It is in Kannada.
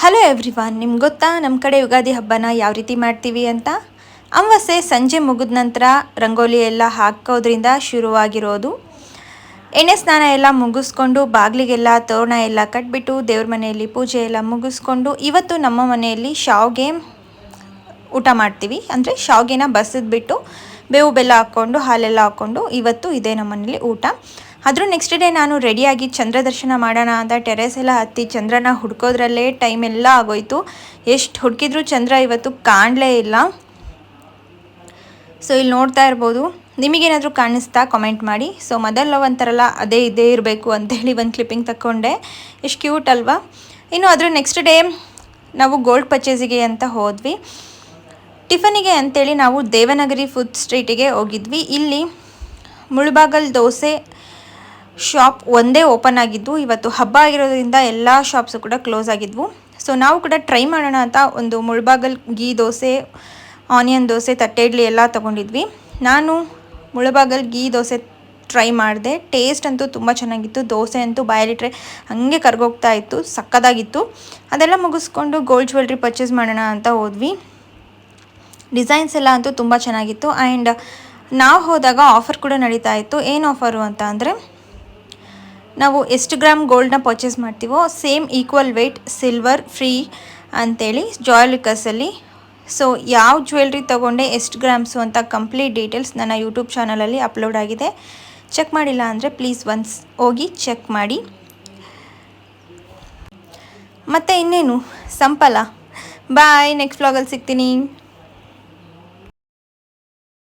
ಹಲೋ ಎವ್ರಿವಾನ್ ನಿಮ್ಗೆ ಗೊತ್ತಾ ನಮ್ಮ ಕಡೆ ಯುಗಾದಿ ಹಬ್ಬನ ಯಾವ ರೀತಿ ಮಾಡ್ತೀವಿ ಅಂತ? ಅಮಾವಾಸ್ಯೆ ಸಂಜೆ ಮುಗಿದ ನಂತರ ರಂಗೋಲಿ ಎಲ್ಲ ಹಾಕೋದ್ರಿಂದ ಶುರುವಾಗಿರೋದು. ಎಣ್ಣೆ ಸ್ನಾನ ಎಲ್ಲ ಮುಗಿಸ್ಕೊಂಡು ಬಾಗಿಲಿಗೆಲ್ಲ ತೋರಣ ಎಲ್ಲ ಕಟ್ಬಿಟ್ಟು ದೇವ್ರ ಮನೆಯಲ್ಲಿ ಪೂಜೆ ಎಲ್ಲ ಮುಗಿಸ್ಕೊಂಡು ಇವತ್ತು ನಮ್ಮ ಮನೆಯಲ್ಲಿ ಶಾವ್ಗೆ ಊಟ ಮಾಡ್ತೀವಿ. ಅಂದರೆ ಶಾವ್ಗೆನ ಬಸಿದ್ಬಿಟ್ಟು ಬೇವು ಬೆಲ್ಲ ಹಾಕ್ಕೊಂಡು ಹಾಲೆಲ್ಲ ಹಾಕ್ಕೊಂಡು ಇವತ್ತು ಇದೆ ನಮ್ಮ ಮನೇಲಿ ಊಟ. ಅದ್ರ ನೆಕ್ಸ್ಟ್ ಡೇ ನಾನು ರೆಡಿಯಾಗಿ ಚಂದ್ರ ದರ್ಶನ ಮಾಡೋಣ ಅಂತ ಟೆರೆಸ್ ಎಲ್ಲ ಹತ್ತಿ ಚಂದ್ರನ ಹುಡ್ಕೋದ್ರಲ್ಲೇ ಟೈಮ್ ಎಲ್ಲ ಆಗೋಯ್ತು. ಎಷ್ಟು ಹುಡುಕಿದ್ರು ಚಂದ್ರ ಇವತ್ತು ಕಾಣಲೇ ಇಲ್ಲ. ಸೊ ಇಲ್ಲಿ ನೋಡ್ತಾ ಇರ್ಬೋದು. ನಿಮಗೇನಾದರೂ ಕಾಣಿಸ್ತಾ ಕಾಮೆಂಟ್ ಮಾಡಿ. ಸೊ ಲವ್ ಅಂತಾರಲ್ಲ, ಅದೇ ಇದೇ ಇರಬೇಕು ಅಂತೇಳಿ ಒಂದು ಕ್ಲಿಪ್ಪಿಂಗ್ ತಗೊಂಡೆ ಎಷ್ಟು ಕ್ಯೂಟ್ ಅಲ್ವಾ? ಇನ್ನು ಅದ್ರ ನೆಕ್ಸ್ಟ್ ಡೇ ನಾವು ಗೋಲ್ಡ್ ಪರ್ಚೇಸಿಗೆ ಅಂತ ಹೋದ್ವಿ. ಟಿಫನಿಗೆ ಅಂತೇಳಿ ನಾವು ದೇವನಗರಿ ಫುಡ್ ಸ್ಟ್ರೀಟಿಗೆ ಹೋಗಿದ್ವಿ. ಇಲ್ಲಿ ಮುಳ್ಬಾಗಲ್ ದೋಸೆ ಶಾಪ್ ಒಂದೇ ಓಪನ್ ಆಗಿದ್ದು, ಇವತ್ತು ಹಬ್ಬ ಆಗಿರೋದ್ರಿಂದ ಎಲ್ಲ ಶಾಪ್ಸು ಕೂಡ ಕ್ಲೋಸ್ ಆಗಿದ್ವು. ಸೊ ನಾವು ಕೂಡ ಟ್ರೈ ಮಾಡೋಣ ಅಂತ ಒಂದು ಮುಳಬಾಗಲ್ ಗೀ ದೋಸೆ ಆನಿಯನ್ ದೋಸೆ, ತಟ್ಟೆ ಇಡ್ಲಿ ಎಲ್ಲ ತೊಗೊಂಡಿದ್ವಿ. ನಾನು ಮುಳಬಾಗಲ್ ಗೀ ದೋಸೆ ಟ್ರೈ ಮಾಡಿದೆ. ಟೇಸ್ಟ್ ಅಂತೂ ತುಂಬ ಚೆನ್ನಾಗಿತ್ತು. ದೋಸೆ ಅಂತೂ ಬಾಯಲ್ಲಿಟ್ರೆ ಹಂಗೆ ಕರ್ಗೋಗ್ತಾ ಇತ್ತು, ಸಕ್ಕದಾಗಿತ್ತು. ಅದೆಲ್ಲ ಮುಗಿಸ್ಕೊಂಡು ಗೋಲ್ಡ್ ಜ್ಯುವೆಲ್ರಿ ಪರ್ಚೇಸ್ ಮಾಡೋಣ ಅಂತ ಹೋದ್ವಿ. ಡಿಸೈನ್ಸ್ ಎಲ್ಲ ಅಂತೂ ತುಂಬ ಚೆನ್ನಾಗಿತ್ತು. ಆ್ಯಂಡ್ ನಾವು ಹೋದಾಗ ಆಫರ್ ಕೂಡ ನಡೀತಾ ಇತ್ತು. ಏನು ಆಫರು ಅಂತ ಅಂದರೆ ನಾವು ಎಷ್ಟು ಗ್ರಾಮ್ ಗೋಲ್ಡ್ನ ಪರ್ಚೇಸ್ ಮಾಡ್ತೀವೋ same equal weight silver free ಅಂತೇಳಿ ಜಾಯ್ಲಿಕಸಲ್ಲಿ ಸೊ ಯಾವ ಜ್ಯುವೆಲ್ರಿ ತೊಗೊಂಡೆ, ಎಷ್ಟು ಗ್ರಾಮ್ಸು ಅಂತ ಕಂಪ್ಲೀಟ್ ಡೀಟೇಲ್ಸ್ ನನ್ನ ಯೂಟ್ಯೂಬ್ ಚಾನಲಲ್ಲಿ ಅಪ್ಲೋಡ್ ಆಗಿದೆ. ಚೆಕ್ ಮಾಡಿಲ್ಲ ಅಂದರೆ ಪ್ಲೀಸ್ ಒನ್ಸ್ ಹೋಗಿ ಚೆಕ್ ಮಾಡಿ. ಮತ್ತು ಇನ್ನೇನು? ಸಂಪಲ. ಬಾಯ್ ನೆಕ್ಸ್ಟ್ ವ್ಲಾಗಲ್ಲಿ ಸಿಗ್ತೀನಿ.